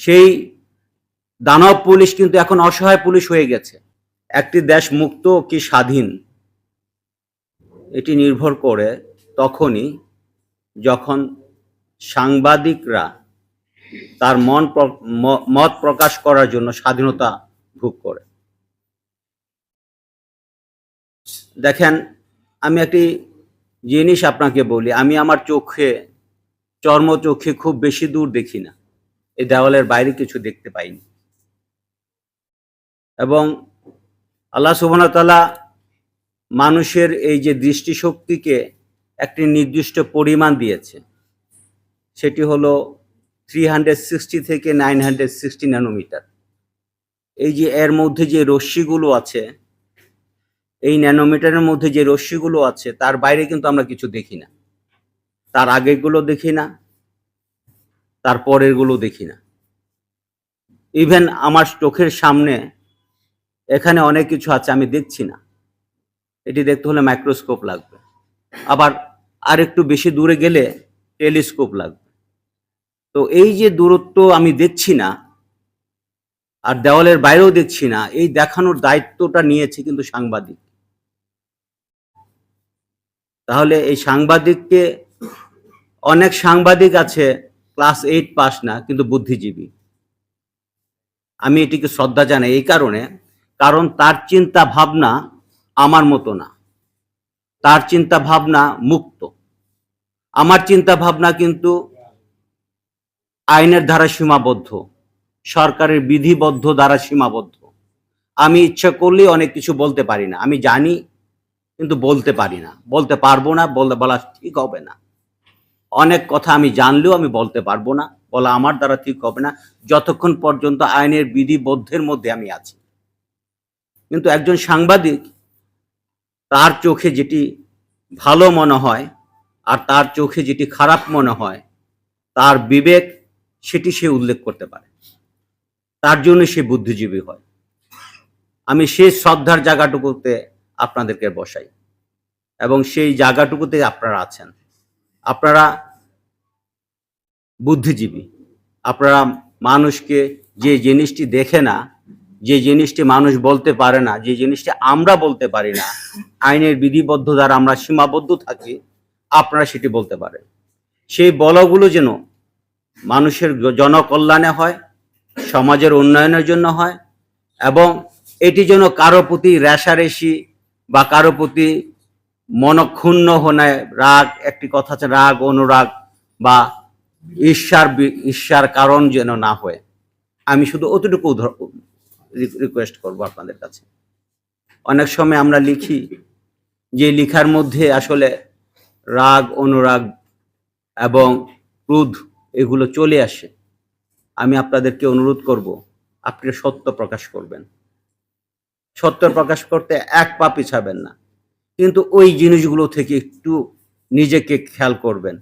সেই দানব পুলিশ কিন্তু এখন অসহায় পুলিশ হয়ে গেছে। একটি দেশ মুক্ত কি স্বাধীন? এটি নির্ভর করে তখনই যখন সাংবাদিকরা তার মন মত প্রকাশ করার জন্য স্বাধীনতা ভোগ করে। দেখেন, আমি একটি জিনিস আপনাকে বলি, আমি আমার চোখে চর্ম চোখে খুব বেশি দূর দেখি না। এই দেওয়ালের বাইরে কিছু দেখতে পাইনি। এবং আল্লাহ সুবহানাহু মানুষের এই যে দৃষ্টিশক্তিকে একটি নির্দিষ্ট পরিমাণ দিয়েছে। সেটি হলো থ্রি হান্ড্রেড সিক্সটি থেকে নাইন হান্ড্রেড সিক্সটি ন্যানোমিটার এই যে এর মধ্যে যে রশ্মিগুলো আছে, এই ন্যানোমিটারের মধ্যে যে রশ্মিগুলো আছে, তার বাইরে কিন্তু আমরা কিছু দেখি না। তার আগেরগুলো দেখি না। তার পরেরগুলো দেখি না। ইভেন আমার চোখের সামনে এখানে অনেক কিছু আছে, আমি দেখছি না। এটি দেখতে হলে মাইক্রোস্কোপ লাগবে। আবার আর একটু বেশি দূরে গেলে টেলিস্কোপ লাগবে। তো এই যে দূরত্ব আমি দেখছি না, আর দেওয়ালের বাইরেও দেখছি না, এই দেখানোর দায়িত্বটা নিয়েছে কিন্তু সাংবাদিক। তাহলে এই সাংবাদিককে অনেক সাংবাদিক আছে ক্লাস এইট পাস না, কিন্তু বুদ্ধিজীবী। আমি এটিকে শ্রদ্ধা জানাই এই কারণে, কারণ তার চিন্তা ভাবনা আমার মতো না। তার চিন্তা ভাবনা মুক্ত। আমার চিন্তা ভাবনা কিন্তু আইনের দ্বারা সীমাবদ্ধ, সরকারের বিধিবদ্ধ দ্বারা সীমাবদ্ধ। আমি ইচ্ছা করলেই অনেক কিছু বলতে পারি না। আমি জানি, কিন্তু বলতে পারি না। বলতে পারব না, বলতে বলা ঠিক হবে না। অনেক কথা আমি জানলেও আমি বলতে পারব না, বলা আমার দ্বারা ঠিক হবে না, যতক্ষণ পর্যন্ত আইনের বিধিবদ্ধের মধ্যে আমি আছি। কিন্তু একজন সাংবাদিক, তার চোখে যেটি ভালো মনে হয়, আর তার চোখে যেটি খারাপ মনে হয়, তার বিবেক, সেটি সে উল্লেখ করতে পারে। তার জন্য সে বুদ্ধিজীবী হয়। আমি সেই শ্রদ্ধার জায়গাটুকুতে আপনাদেরকে বসাই, এবং সেই জায়গাটুকুতে আপনারা আছেন। আপনারা বুদ্ধিজীবী, আপনারা মানুষকে যে জিনিসটি দেখে না, যে জিনিসটি মানুষ বলতে পারে না, যে জিনিসটি আমরা বলতে পারি না, আইনের বিধিবদ্ধ দ্বারা আমরা সীমাবদ্ধ থাকি, আপনারা সেটি বলতে পারেন। সেই বলগুলো যেন মানুষের জনকল্যাণে হয়, সমাজের উন্নয়নের জন্য হয়, এবং এটি যেন কারও প্রতি রেশারেশি বা কারও প্রতি মনক্ষুণ্ণ হনে রাগ, একটি কথা আছে, রাগ, অনুরাগ বা ঈর্ষার ঈর্ষার কারণ যেন না হয়। আমি শুধু অতটুকু রিকোয়েস্ট করব আপনাদের কাছে। অনেক সময় আমরা লিখি যে লেখার মধ্যে আসলে রাগ, অনুরাগ এবং ক্রোধ এগুলো চলে আসে। আমি আপনাদেরকে অনুরোধ করব, আপনি সত্য প্রকাশ করবেন। সত্য প্রকাশ করতে এক পা পিছাবেন না। কিন্তু ওই জিনিসগুলো থেকে একটু নিজেকে খেয়াল করবেন।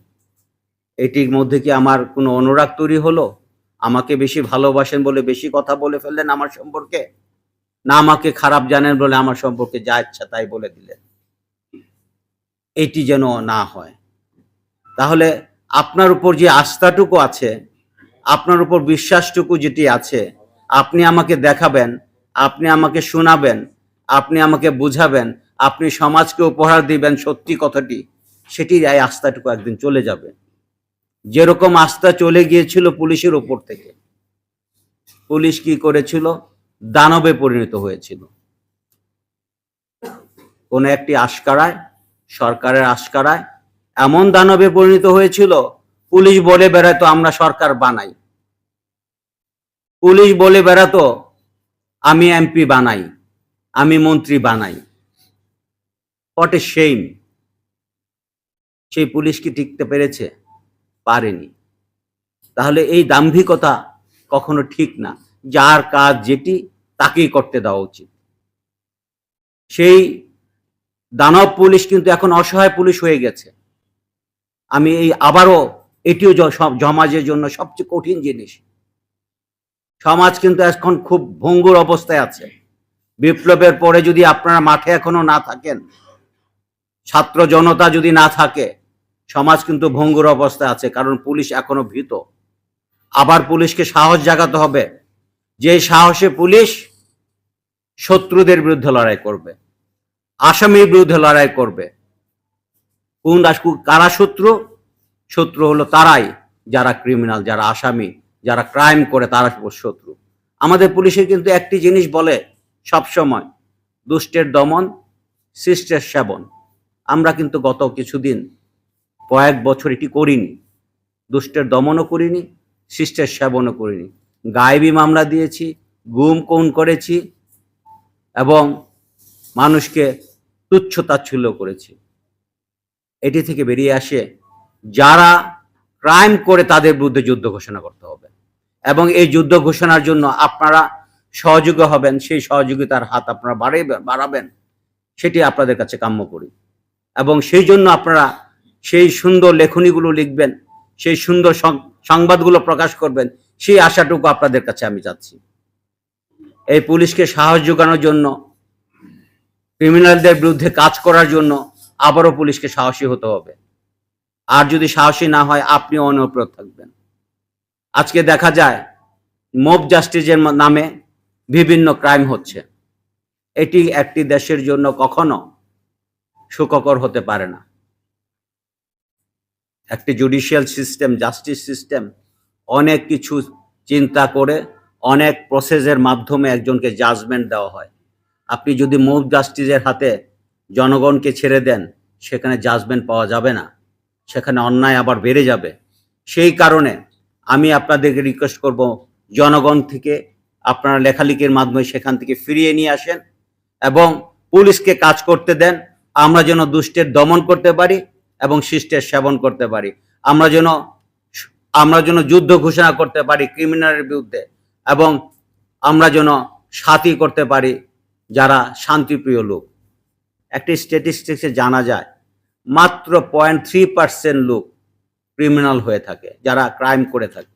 এটির মধ্যে কি আমার কোনো অনুরাগ তৈরি হলো? আমাকে বেশি ভালোবাসেন বলে বেশি কথা বলে ফেললেন আমার সম্পর্কে? না আমাকে খারাপ জানেন বলে আমার সম্পর্কে যা ইচ্ছা তাই বলে দিলেন। এটি যেন না হয়। তাহলে আপনার উপর যে আস্থাটুকু আছে, আপনার উপর বিশ্বাসটুকু যেটি আছে, আপনি আমাকে দেখাবেন, আপনি আমাকে শোনাবেন, আপনি আমাকে বুঝাবেন আপনি সমাজকে উপহার দিবেন সত্যি কথাটি সেটি এই আস্থাটুকু একদিন চলে যাবে। যেরকম আস্থা চলে গিয়েছিল পুলিশের উপর থেকে। পুলিশ কি করেছিল? দানবে পরিণত হয়েছিল। কোন একটি আশকারায়, সরকারের আশকারায় এমন দানবে পরিণত হয়েছিল, পুলিশ বলে বেড়াতো, আমরা সরকার বানাই। পুলিশ বলে বেড়াতো, আমি এমপি বানাই, আমি মন্ত্রী বানাই। হোয়াট এ সেইম সেই পুলিশ কি টিকতে পেরেছে? পারেনি। তাহলে এই দাম্ভিকতা কখনো ঠিক না। যার কাজ যেটি, তাকেই করতে দেওয়া উচিত। সেই দানব পুলিশ কিন্তু এখন অসহায় পুলিশ হয়ে গেছে। আমি এই আবারও এটিও সমাজের জন্য সবচেয়ে কঠিন জিনিস। সমাজ কিন্তু এখন খুব ভঙ্গুর অবস্থায় আছে। বিপ্লবের পরে যদি আপনারা মাঠে এখনও না থাকেন ছাত্র জনতা যদি না থাকে, সমাজ কিন্তু ভঙ্গুর অবস্থায় আছে, কারণ পুলিশ এখনও ভীত। আবার পুলিশকে সাহস জাগাতে হবে। যে সাহসে পুলিশ শত্রুদের বিরুদ্ধে লড়াই করবে, আসামির বিরুদ্ধে লড়াই করবে। কোন কারা শত্রু? শত্রু হলো তারাই। যারা ক্রিমিনাল যারা আসামি, যারা ক্রাইম করে, তারা শত্রু। আমাদের পুলিশের কিন্তু একটি জিনিস বলে সব সময় দুষ্টের দমন শিষ্টের সেবন। আমরা কিন্তু গত কিছুদিন, কয়েক বছর এটি করিনি। দুষ্টের দমনও করিনি, শিষ্টের সেবনও করিনি। গায়েবী মামলা দিয়েছি, গুম কোন করেছি এবং মানুষকে তুচ্ছ তাচ্ছল্য করেছি। এটি থেকে বেরিয়ে আসে যারা ক্রাইম করে তাদের বিরুদ্ধে যুদ্ধ ঘোষণা করতে হবে এবং এই যুদ্ধ ঘোষণার জন্য আপনারা সহযোগী হবেন, সেই সহযোগিতার হাত আপনারা বাড়াবেন, সেটি আপনাদের কাছে কাম্য করি। এবং সেই জন্য আপনারা সেই সুন্দর লেখনীগুলো লিখবেন, সেই সুন্দর সংবাদগুলো প্রকাশ করবেন, সেই আশাটুকু আপনাদের কাছে আমি চাচ্ছি। এই পুলিশকে সাহস যোগানোর জন্য, ক্রিমিনালদের বিরুদ্ধে কাজ করার জন্য আবারও পুলিশকে সাহসী হতে হবে। আর যদি সাহসী না হয় আপনিও অনুপ্রত থাকবেন। আজকে দেখা যায়, মোব জাস্টিসের নামে বিভিন্ন ক্রাইম হচ্ছে। এটি একটি দেশের জন্য কখনো সুখকর হতে পারে না। একটি জুডিশিয়াল সিস্টেম জাস্টিস সিস্টেম অনেক কিছু চিন্তা করে অনেক প্রসেসের মাধ্যমে একজনকে জাজমেন্ট দেওয়া হয়। আপনি যদি মুভ জাস্টিসের হাতে জনগণকে ছেড়ে দেন, সেখানে জাজমেন্ট পাওয়া যাবে না। সেখানে অন্যায় আবার বেড়ে যাবে। সেই কারণে আমি আপনাদেরকে রিকোয়েস্ট করব, জনগণ থেকে আপনারা লেখালেখির মাধ্যমে সেখান থেকে ফিরিয়ে নিয়ে আসেন এবং পুলিশকে কাজ করতে দেন। আমরা যেন দুষ্টের দমন করতে পারি এবং শিষ্টের সেবন করতে পারি। আমরা যেন আমরা যেন যুদ্ধ ঘোষণা করতে পারি ক্রিমিনালের বিরুদ্ধে এবং আমরা যেন সাথী করতে পারি যারা শান্তিপ্রিয় লোক। একটি স্ট্যাটিস্টিক্সে জানা যায়, মাত্র পয়েন্ট থ্রি পার্সেন্ট লোক ক্রিমিনাল হয়ে থাকে, যারা ক্রাইম করে থাকে।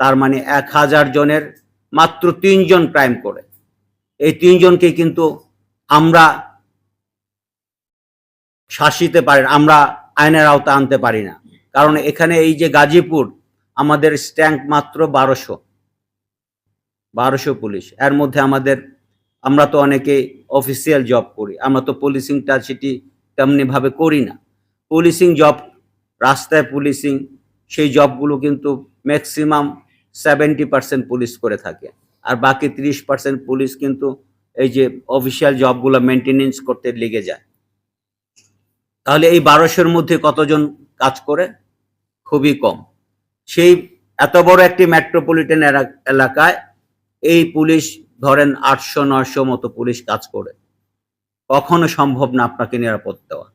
তার মানে এক হাজার জনের মাত্র তিনজন ক্রাইম করে। এই তিনজনকে কিন্তু আমরা শাসিতে পারি না, আমরা আইনের আওতা আনতে পারি না। কারণ এখানে এই যে গাজীপুর আমাদের স্ট্যাঙ্ক মাত্র বারোশো। বারোশো পুলিশ। এর মধ্যে আমাদের আমরা তো অনেকে অফিসিয়াল জব করি। আমরা তো পুলিশিংটা সেটি তেমনিভাবে করি না। পুলিশিং জব রাস্তায় পুলিশিং সেই জবগুলো কিন্তু ম্যাক্সিমাম সেভেন্টি পার্সেন্ট পুলিশ করে থাকে। আর বাকি তিরিশ পার্সেন্ট পুলিশ কিন্তু এই যে অফিসিয়াল জবগুলো মেনটেনেন্স করতে লেগে যায়। তাহলে এই বারোশোর মধ্যে কতজন কাজ করে? খুবই কম। সেই এত বড় একটি মেট্রোপলিটন এলা- এলাকায় এই পুলিশ ধরেন আটশো, নয়শো মতো পুলিশ কাজ করে। কখনো সম্ভব না আপনাকে নিরাপদ দেওয়া।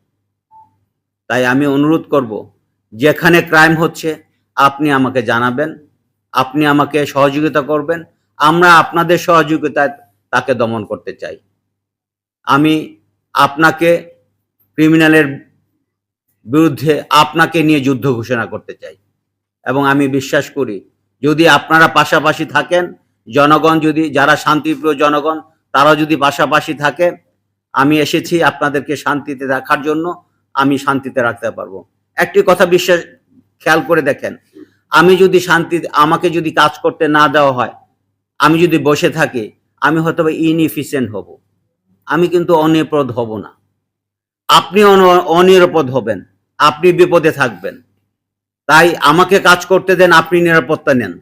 তাই আমি অনুরোধ করব, যেখানে ক্রাইম হচ্ছে, আপনি আমাকে জানাবেন, আপনি আমাকে সহযোগিতা করবেন, আমরা আপনাদের সহযোগিতায় তাকে দমন করতে চাই। আমি আপনাকে ক্রিমিনালের বিরুদ্ধে আপনাকে নিয়ে যুদ্ধ ঘোষণা করতে চাই। এবং আমি বিশ্বাস করি, যদি আপনারা পাশাপাশি থাকেন, জনগণ যদি, যারা শান্তিপ্রিয় জনগণ তারা যদি পাশাপাশি থাকে, আমি এসেছি আপনাদেরকে শান্তিতে রাখার জন্য, আমি শান্তিতে রাখতে পারব। একটি কথা বিশ্বাস, খেয়াল করে দেখেন, আমি যদি শান্তি, আমাকে যদি কাজ করতে না দেওয়া হয়, আমি যদি বসে থাকি, আমি হয়তো ইনএফিসিয়েন্ট হব। আমি কিন্তু অনিরাপদ হব না। আপনি অন- অনিরাপদ হবেন, আপনি বিপদে থাকবেন। তাই আমাকে কাজ করতে দেন, আপনি নিরাপত্তা নেন।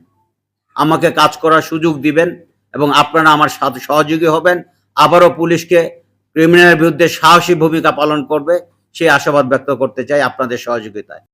আমাকে কাজ করার সুযোগ দিবেন এবং আপনারা আমার সাথে সহযোগী হবেন। আবারও পুলিশকে ক্রিমিনালের বিরুদ্ধে সাহসী ভূমিকা পালন করবে, সেই আশাবাদ ব্যক্ত করতে চাই আপনাদের সহযোগিতায়।